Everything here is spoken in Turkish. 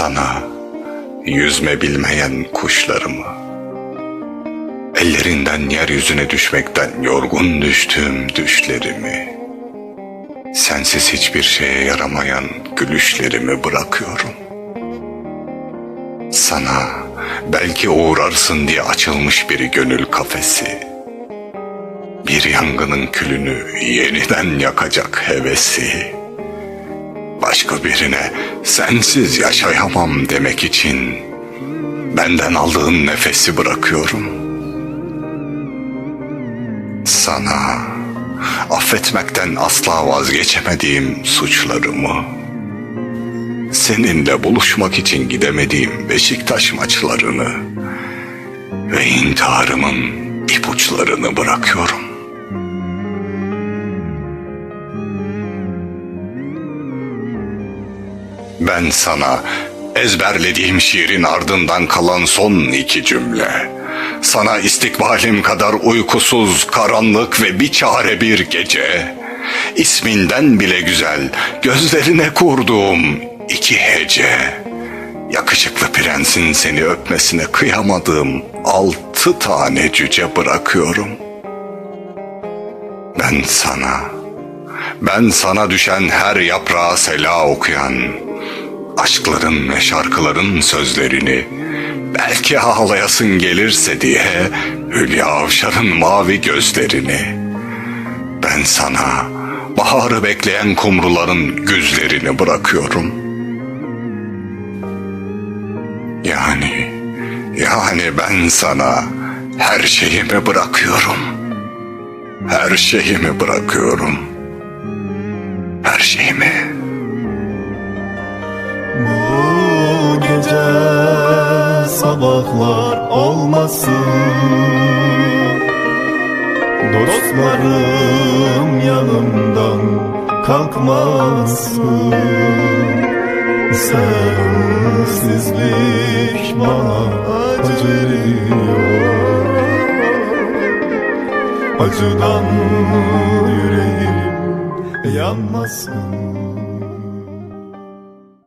sana yüzme bilmeyen kuşlarımı. Ellerinden yeryüzüne düşmekten yorgun düştüğüm düşlerimi. Sensiz hiçbir şeye yaramayan gülüşlerimi bırakıyorum. Sana belki uğrarsın diye açılmış bir gönül kafesi. Bir yangının külünü yeniden yakacak hevesi Başka birine sensiz yaşayamam demek için Benden aldığın nefesi bırakıyorum. Sana affetmekten asla vazgeçemediğim suçlarımı Seninle buluşmak için gidemediğim Beşiktaş maçlarını Ve intiharımın ipuçlarını bırakıyorum Ben sana ezberlediğim şiirin ardından kalan son iki cümle. Sana istikbalim kadar uykusuz, karanlık ve bir çare bir gece. İsminden bile güzel, gözlerine kurduğum iki hece. Yakışıklı prensin seni öpmesine kıyamadığım altı tane cüce bırakıyorum. Ben sana, ben sana düşen her yaprağa sela okuyan, aşkların ve şarkıların sözlerini belki ağlayasın gelirse diye Hülya Avşar'ın mavi gözlerini ben sana baharı bekleyen kumruların güzlerini bırakıyorum. Yani yani ben sana her şeyimi bırakıyorum. Her şeyimi bırakıyorum. Her şeyimi. Sabahlar olmasın. Dostlarım yanımdan kalkmasın. Sensizlik bana acıyor Acıdan yüreğim yanmasın